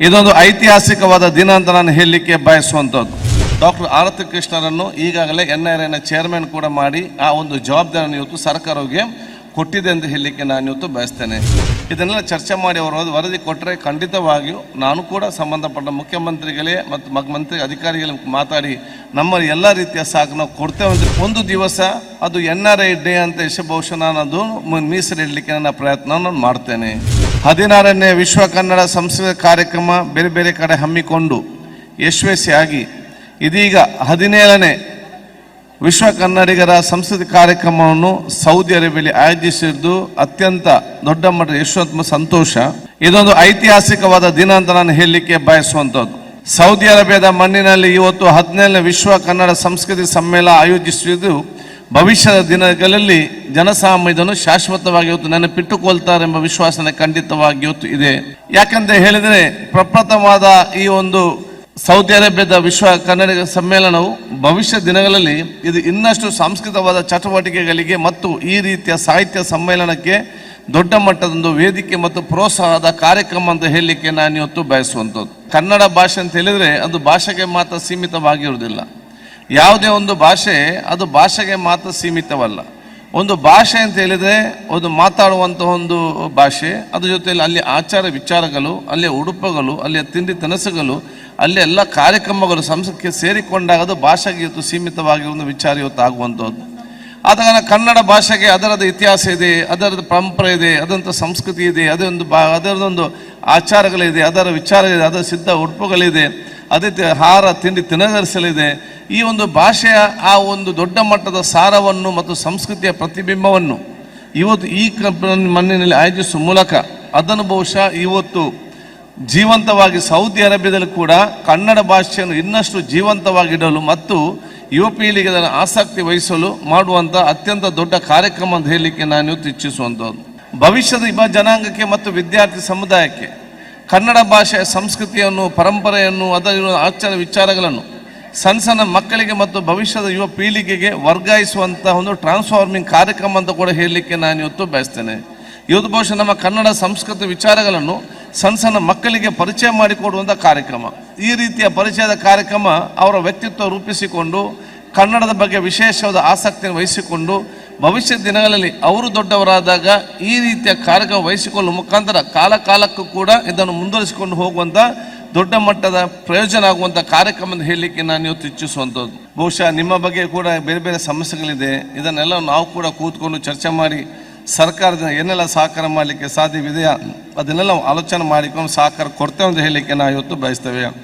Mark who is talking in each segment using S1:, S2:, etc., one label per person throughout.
S1: ಇದೊಂದು ಐತಿಹಾಸಿಕವಾದ ದಿನ ಅಂತ ನಾನು ಹೇಳಲಿಕ್ಕೆ ಬಯಸುವಂಥದ್ದು. ಡಾಕ್ಟರ್ ಆರತಿ ಕೃಷ್ಣರನ್ನು ಈಗಾಗಲೇ ಎನ್ ಆರ್ ಐನ ಚೇರ್ಮನ್ ಕೂಡ ಮಾಡಿ ಆ ಒಂದು ಜವಾಬ್ದಾರಿಯನ್ನು ಇವತ್ತು ಸರ್ಕಾರಕ್ಕೆ ಕೊಟ್ಟಿದೆ ಅಂತ ಹೇಳಲಿಕ್ಕೆ ನಾನು ಇವತ್ತು ಬಯಸ್ತೇನೆ. ಇದನ್ನೆಲ್ಲ ಚರ್ಚೆ ಮಾಡಿ ಅವರು ವರದಿ ಕೊಟ್ಟರೆ ಖಂಡಿತವಾಗಿಯೂ ನಾನು ಕೂಡ ಸಂಬಂಧಪಟ್ಟ ಮುಖ್ಯಮಂತ್ರಿಗಳೇ ಮತ್ತು ಮಂತ್ರಿ ಅಧಿಕಾರಿಗಳಿಗೆ ಮಾತಾಡಿ ನಮ್ಮ ಎಲ್ಲ ರೀತಿಯ ಸಾಕು ನಾವು ಕೊಡ್ತೇವೆ ಒಂದು ದಿವಸ ಅದು ಎನ್ ಆರ್ ಐ ಡೇ ಅಂತ ಯಶಬಹುಶಃ ಬಹುಶಃ ನಾನು ಅದು ಮೀಸಲಿಡಲಿಕ್ಕೆ ನನ್ನ ಪ್ರಯತ್ನವನ್ನು ಮಾಡ್ತೇನೆ. ಹದಿನಾರನೇ ವಿಶ್ವ ಕನ್ನಡ ಸಂಸ್ಕೃತ ಕಾರ್ಯಕ್ರಮ ಬೇರೆ ಬೇರೆ ಕಡೆ ಹಮ್ಮಿಕೊಂಡು ಯಶಸ್ವಿಯಾಗಿ ಇದೀಗ ಹದಿನೇಳನೇ ವಿಶ್ವ ಕನ್ನಡಿಗರ ಸಂಸ್ಕೃತಿ ಕಾರ್ಯಕ್ರಮವನ್ನು ಸೌದಿ ಅರೇಬಿಯಲ್ಲಿ ಆಯೋಜಿಸಿದ್ದು ಅತ್ಯಂತ ದೊಡ್ಡ ಮಟ್ಟದ ಯಶವಂತ ಸಂತೋಷ. ಇದೊಂದು ಐತಿಹಾಸಿಕವಾದ ದಿನ ಅಂತ ನಾನು ಹೇಳಲಿಕ್ಕೆ ಬಯಸುವಂಥದ್ದು. ಸೌದಿ ಅರೇಬಿಯಾದ ಮಣ್ಣಿನಲ್ಲಿ ಇವತ್ತು ಹದಿನೇಳನೇ ವಿಶ್ವ ಕನ್ನಡ ಸಂಸ್ಕೃತಿ ಸಮ್ಮೇಳನ ಆಯೋಜಿಸಿದ್ದು ಭವಿಷ್ಯದ ದಿನಗಳಲ್ಲಿ ಜನಸಾಮಾನ್ಯ ಇದನ್ನು ಶಾಶ್ವತವಾಗಿ ಇವತ್ತು ನೆನಪಿಟ್ಟುಕೊಳ್ತಾರೆಂಬ ವಿಶ್ವಾಸನೆ ಖಂಡಿತವಾಗಿ ಇವತ್ತು ಇದೆ. ಯಾಕಂತ ಹೇಳಿದರೆ ಪ್ರಪ್ರಥಮವಾದ ಈ ಒಂದು ಸೌದಿ ಅರೇಬಿಯಾದ ವಿಶ್ವ ಕನ್ನಡ ಸಮ್ಮೇಳನವು ಭವಿಷ್ಯ ದಿನಗಳಲ್ಲಿ ಇದು ಇನ್ನಷ್ಟು ಸಾಂಸ್ಕೃತಿಕವಾದ ಚಟುವಟಿಕೆಗಳಿಗೆ ಮತ್ತು ಈ ರೀತಿಯ ಸಾಹಿತ್ಯ ಸಮ್ಮೇಳನಕ್ಕೆ ದೊಡ್ಡ ಮಟ್ಟದೊಂದು ವೇದಿಕೆ ಮತ್ತು ಪ್ರೋತ್ಸಾಹದ ಕಾರ್ಯಕ್ರಮ ಅಂತ ಹೇಳಲಿಕ್ಕೆ ನಾನು ಇವತ್ತು ಬಯಸುವಂಥದ್ದು. ಕನ್ನಡ ಭಾಷೆ ಅಂತ ಹೇಳಿದರೆ ಅದು ಭಾಷೆಗೆ ಮಾತ್ರ ಸೀಮಿತವಾಗಿರುವುದಿಲ್ಲ. ಯಾವುದೇ ಒಂದು ಭಾಷೆ, ಅದು ಭಾಷೆಗೆ ಮಾತ್ರ ಸೀಮಿತವಲ್ಲ. ಒಂದು ಭಾಷೆ ಅಂತ ಹೇಳಿದರೆ ಒಂದು ಮಾತಾಡುವಂತಹ ಒಂದು ಭಾಷೆ, ಅದ್ರ ಜೊತೆಯಲ್ಲಿ ಅಲ್ಲಿ ಆಚಾರ ವಿಚಾರಗಳು ಅಲ್ಲಿಯ ಉಡುಪುಗಳು ಅಲ್ಲಿಯ ತಿಂಡಿ ತಿನಸುಗಳು, ಅಲ್ಲಿ ಎಲ್ಲ ಕಾರ್ಯಕ್ರಮಗಳು ಸಂಸ್ಕೃತಿಗೆ ಸೇರಿಕೊಂಡಾಗ ಅದು ಭಾಷೆಗೆ ಇವತ್ತು ಸೀಮಿತವಾಗಿ ಒಂದು ವಿಚಾರ ಇವತ್ತು ಆಗುವಂಥದ್ದು ಆದ ಕಾರಣ ಕನ್ನಡ ಭಾಷೆಗೆ ಅದರದ ಇತಿಹಾಸ ಇದೆ ಅದರದ ಪರಂಪರೆ ಇದೆ, ಅದರಂಥ ಸಂಸ್ಕೃತಿ ಇದೆ, ಅದೊಂದು ಬಾ ಅದರದೊಂದು ಆಚಾರಗಳಿದೆ, ಅದರ ವಿಚಾರ ಇದೆ ಅದರ ಸಿದ್ಧ ಉಡುಪುಗಳಿದೆ, ಅದೇ ಹಾರ ಆಹಾರ ತಿಂಡಿ ತಿನಗರಿಸಲಿದೆ ಈ ಒಂದು ಭಾಷೆಯ ಆ ಒಂದು ದೊಡ್ಡ ಮಟ್ಟದ ಸಾರವನ್ನು ಮತ್ತು ಸಂಸ್ಕೃತಿಯ ಪ್ರತಿಬಿಂಬವನ್ನು ಇವತ್ತು ಈ ಮಣ್ಣಿನಲ್ಲಿ ಆಯೋಜಿಸುವ ಮೂಲಕ ಅದನ್ನು ಬಹುಶಃ ಇವತ್ತು ಜೀವಂತವಾಗಿ ಸೌದಿ ಅರೇಬಿಯಾದಲ್ಲಿ ಕೂಡ ಕನ್ನಡ ಭಾಷೆಯನ್ನು ಇನ್ನಷ್ಟು ಜೀವಂತವಾಗಿಡಲು ಮತ್ತು ಯುವ ಪೀಳಿಗೆ ಅದನ್ನು ಆಸಕ್ತಿ ವಹಿಸಲು ಮಾಡುವಂಥ ಅತ್ಯಂತ ದೊಡ್ಡ ಕಾರ್ಯಕ್ರಮ ಅಂತ ಹೇಳಲಿಕ್ಕೆ ನಾನು ಇವತ್ತು ಇಚ್ಛಿಸುವಂಥದ್ದು. ಭವಿಷ್ಯದ ಯುವ ಜನಾಂಗಕ್ಕೆ ಮತ್ತು ವಿದ್ಯಾರ್ಥಿ ಸಮುದಾಯಕ್ಕೆ ಕನ್ನಡ ಭಾಷೆಯ ಸಂಸ್ಕೃತಿಯನ್ನು, ಪರಂಪರೆಯನ್ನು, ಅದರ ಆಚಾರ ವಿಚಾರಗಳನ್ನು ಸಣ್ಣ ಸಣ್ಣ ಮಕ್ಕಳಿಗೆ ಮತ್ತು ಭವಿಷ್ಯದ ಯುವ ಪೀಳಿಗೆಗೆ ವರ್ಗಾಯಿಸುವಂಥ ಒಂದು ಟ್ರಾನ್ಸ್ಫಾರ್ಮಿಂಗ್ ಕಾರ್ಯಕ್ರಮ ಅಂತ ಕೂಡ ಹೇಳಲಿಕ್ಕೆ ನಾನು ಇವತ್ತು ಬಯಸ್ತೇನೆ. ಇವತ್ತು ಬಹುಶಃ ನಮ್ಮ ಕನ್ನಡ ಸಂಸ್ಕೃತಿ ವಿಚಾರಗಳನ್ನು ಸಣ್ಣ ಸಣ್ಣ ಮಕ್ಕಳಿಗೆ ಪರಿಚಯ ಮಾಡಿಕೊಡುವಂಥ ಕಾರ್ಯಕ್ರಮ. ಈ ರೀತಿಯ ಪರಿಚಯದ ಕಾರ್ಯಕ್ರಮ ಅವರ ವ್ಯಕ್ತಿತ್ವ ರೂಪಿಸಿಕೊಂಡು ಕನ್ನಡದ ಬಗ್ಗೆ ವಿಶೇಷವಾದ ಆಸಕ್ತಿಯನ್ನು ವಹಿಸಿಕೊಂಡು ಭವಿಷ್ಯದ ದಿನಗಳಲ್ಲಿ ಅವರು ದೊಡ್ಡವರಾದಾಗ ಈ ರೀತಿಯ ಕಾರ್ಯಕ್ರಮ ವಹಿಸಿಕೊಳ್ಳುವ ಮುಖಾಂತರ ಕಾಲ ಕಾಲಕ್ಕೂ ಕೂಡ ಇದನ್ನು ಮುಂದುವರಿಸಿಕೊಂಡು ಹೋಗುವಂಥ ದೊಡ್ಡ ಮಟ್ಟದ ಪ್ರಯೋಜನ ಆಗುವಂಥ ಕಾರ್ಯಕ್ರಮ ಹೇಳಲಿಕ್ಕೆ ನಾನು ಇವತ್ತು ಇಚ್ಛಿಸುವಂಥದ್ದು ಬಹುಶಃ ನಿಮ್ಮ ಬಗ್ಗೆ ಕೂಡ ಬೇರೆ ಬೇರೆ ಸಮಸ್ಯೆಗಳಿದೆ. ಇದನ್ನೆಲ್ಲ ನಾವು ಕೂಡ ಕೂತ್ಕೊಂಡು ಚರ್ಚೆ ಮಾಡಿ ಸರ್ಕಾರದ ಏನೆಲ್ಲ ಸಹಕಾರ ಮಾಡಲಿಕ್ಕೆ ಸಾಧ್ಯವಿದೆಯಾ, ಅದನ್ನೆಲ್ಲ ಆಲೋಚನೆ ಮಾಡಿಕೊಂಡು ಸಹಕಾರ ಕೊಡ್ತೇವೆ ಅಂತ ಹೇಳಲಿಕ್ಕೆ ನಾವು ಇವತ್ತು ಬಯಸ್ತೇವೆ.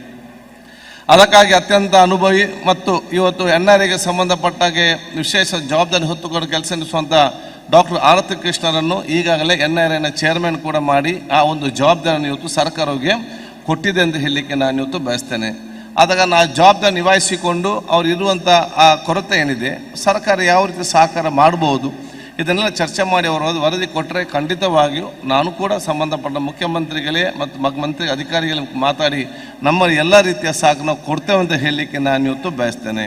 S1: ಅದಕ್ಕಾಗಿ ಅತ್ಯಂತ ಅನುಭವಿ ಮತ್ತು ಇವತ್ತು ಎನ್ ಆರ್ ಎಗೆ ಸಂಬಂಧಪಟ್ಟಾಗೆ ವಿಶೇಷ ಜವಾಬ್ದಾರಿ ಹೊತ್ತುಕೊಂಡು ಕೆಲಸ ನಡೆಸುವಂಥ ಡಾಕ್ಟರ್ ಆರತಿ ಕೃಷ್ಣರನ್ನು ಈಗಾಗಲೇ ಎನ್ ಆರ್ ಎನ ಚೇರ್ಮನ್ ಕೂಡ ಮಾಡಿ ಆ ಒಂದು ಜವಾಬ್ದಾರಿಯನ್ನು ಇವತ್ತು ಸರ್ಕಾರಕ್ಕೆ ಕೊಟ್ಟಿದೆ ಅಂತ ಹೇಳಲಿಕ್ಕೆ ನಾನು ಇವತ್ತು ಬಯಸ್ತೇನೆ. ಆದಾಗ ನಾ ಜವಾಬ್ದಾರಿ ನಿಭಾಯಿಸಿಕೊಂಡು ಅವರು ಇರುವಂಥ ಆ ಕೊರತೆ ಏನಿದೆ, ಸರ್ಕಾರ ಯಾವ ರೀತಿ ಸಹಕಾರ ಮಾಡಬಹುದು ಇದನ್ನೆಲ್ಲ ಚರ್ಚೆ ಮಾಡಿ ಅವರು ವರದಿ ಕೊಟ್ಟರೆ ಖಂಡಿತವಾಗಿಯೂ ನಾನು ಕೂಡ ಸಂಬಂಧಪಟ್ಟ ಮುಖ್ಯಮಂತ್ರಿಗಳೇ ಮತ್ತು ಮಂತ್ರಿ ಅಧಿಕಾರಿಗಳಿಗೆ ಮಾತಾಡಿ ನಮ್ಮ ಎಲ್ಲ ರೀತಿಯ ಸಾಕು ನಾವು ಕೊಡ್ತೇವೆ ಅಂತ ಹೇಳಲಿಕ್ಕೆ ನಾನು ಇವತ್ತು ಬಯಸ್ತೇನೆ.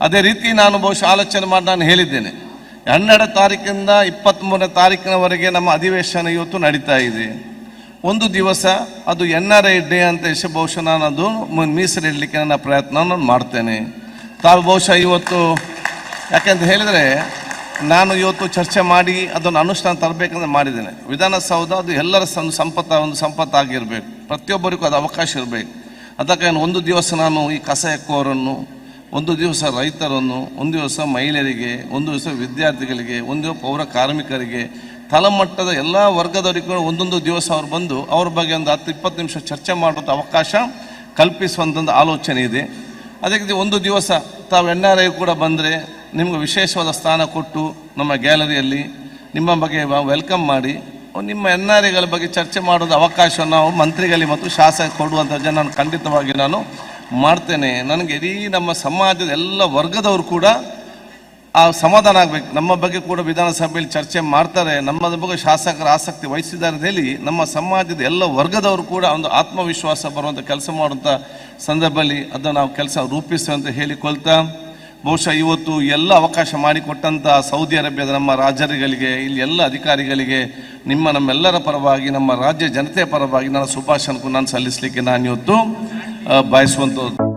S1: ಅದೇ ರೀತಿ ನಾನು ಬಹುಶಃ ಆಲೋಚನೆ ಮಾಡಿ ನಾನು ಹೇಳಿದ್ದೇನೆ. ಹನ್ನೆರಡು ತಾರೀಕಿಂದ ಇಪ್ಪತ್ತ್ಮೂರನೇ ತಾರೀಕಿನವರೆಗೆ ನಮ್ಮ ಅಧಿವೇಶನ ಇವತ್ತು ನಡೀತಾ ಇದೆ. ಒಂದು ದಿವಸ ಅದು ಎನ್ ಆರ್ ಐ ಡೇ ಅಂತ ಎಷ್ಟು ಬಹುಶಃ ನಾನು ಅದು ಮೀಸಲಿಡಲಿಕ್ಕೆ ನನ್ನ ಪ್ರಯತ್ನ ನಾನು ಮಾಡ್ತೇನೆ. ತಾವು ಬಹುಶಃ ಇವತ್ತು ಯಾಕೆಂತ ಹೇಳಿದರೆ ನಾನು ಇವತ್ತು ಚರ್ಚೆ ಮಾಡಿ ಅದನ್ನು ಅನುಷ್ಠಾನ ತರಬೇಕಂದ್ರೆ ಮಾಡಿದ್ದೇನೆ. ವಿಧಾನಸೌಧ ಅದು ಎಲ್ಲರ ಒಂದು ಸಂಪತ್ತ, ಒಂದು ಸಂಪತ್ತಾಗಿರಬೇಕು. ಪ್ರತಿಯೊಬ್ಬರಿಗೂ ಅದು ಅವಕಾಶ ಇರಬೇಕು. ಅದಕ್ಕೆ ಒಂದು ದಿವಸ ನಾನು ಈ ಕಸ ಎಕ್ಕುವವರನ್ನು ಒಂದು ದಿವಸ ರೈತರನ್ನು, ಒಂದು ದಿವಸ ಮಹಿಳೆಯರಿಗೆ, ಒಂದು ದಿವಸ ವಿದ್ಯಾರ್ಥಿಗಳಿಗೆ, ಒಂದು ಪೌರ ಕಾರ್ಮಿಕರಿಗೆ ತಲಮಟ್ಟದ ಎಲ್ಲ ವರ್ಗದವರಿಗೂ ಒಂದೊಂದು ದಿವಸ ಅವ್ರು ಬಂದು ಅವ್ರ ಬಗ್ಗೆ ಒಂದು ಹತ್ತು, ಇಪ್ಪತ್ತು ನಿಮಿಷ ಚರ್ಚೆ ಮಾಡೋದು ಅವಕಾಶ ಕಲ್ಪಿಸುವಂಥದ್ದು ಆಲೋಚನೆ ಇದೆ. ಅದಕ್ಕೆ ಒಂದು ದಿವಸ ತಾವು ಕೂಡ ಬಂದರೆ ನಿಮಗೆ ವಿಶೇಷವಾದ ಸ್ಥಾನ ಕೊಟ್ಟು ನಮ್ಮ ಗ್ಯಾಲರಿಯಲ್ಲಿ ನಿಮ್ಮ ಬಗ್ಗೆ ವೆಲ್ಕಮ್ ಮಾಡಿ. ನಿಮ್ಮ ಎನ್ ಆರ್ ಐಗಳ ಬಗ್ಗೆ ಚರ್ಚೆ ಮಾಡೋದು ಅವಕಾಶವನ್ನು ನಾವು ಮಂತ್ರಿಗಳಿಗೆ ಮತ್ತು ಶಾಸಕ ಕೊಡುವಂಥ ಜನ ನಾನು ಖಂಡಿತವಾಗಿ ನಾನು ಮಾಡ್ತೇನೆ. ನನಗೆ ಇಡೀ ನಮ್ಮ ಸಮಾಜದ ಎಲ್ಲ ವರ್ಗದವರು ಕೂಡ ಆ ಸಮಾಧಾನ ಆಗಬೇಕು. ನಮ್ಮ ಬಗ್ಗೆ ಕೂಡ ವಿಧಾನಸಭೆಯಲ್ಲಿ ಚರ್ಚೆ ಮಾಡ್ತಾರೆ. ನಮ್ಮ ಬಗ್ಗೆ ಶಾಸಕರ ಆಸಕ್ತಿ ವಹಿಸಿದ್ದಾರೆ ಹೇಳಿ ನಮ್ಮ ಸಮಾಜದ ಎಲ್ಲ ವರ್ಗದವರು ಕೂಡ ಒಂದು ಆತ್ಮವಿಶ್ವಾಸ ಬರುವಂಥ ಕೆಲಸ ಮಾಡುವಂಥ ಸಂದರ್ಭದಲ್ಲಿ ಅದನ್ನು ನಾವು ಕೆಲಸ ರೂಪಿಸ್ತೇವೆ ಅಂತ ಹೇಳಿಕೊಳ್ತಾ, ಬಹುಶಃ ಇವತ್ತು ಎಲ್ಲ ಅವಕಾಶ ಮಾಡಿಕೊಟ್ಟಂಥ ಸೌದಿ ಅರೇಬಿಯಾದ ನಮ್ಮ ರಾಜರುಗಳಿಗೆ, ಇಲ್ಲಿ ಎಲ್ಲ ಅಧಿಕಾರಿಗಳಿಗೆ, ನಿಮ್ಮ ನಮ್ಮೆಲ್ಲರ ಪರವಾಗಿ, ನಮ್ಮ ರಾಜ್ಯ ಜನತೆಯ ಪರವಾಗಿ ನನ್ನ ಶುಭಾಶಯಕ್ಕೂ ನಾನು ಸಲ್ಲಿಸಲಿಕ್ಕೆ ನಾನು ಇವತ್ತು ಬಯಸುವಂಥದ್ದು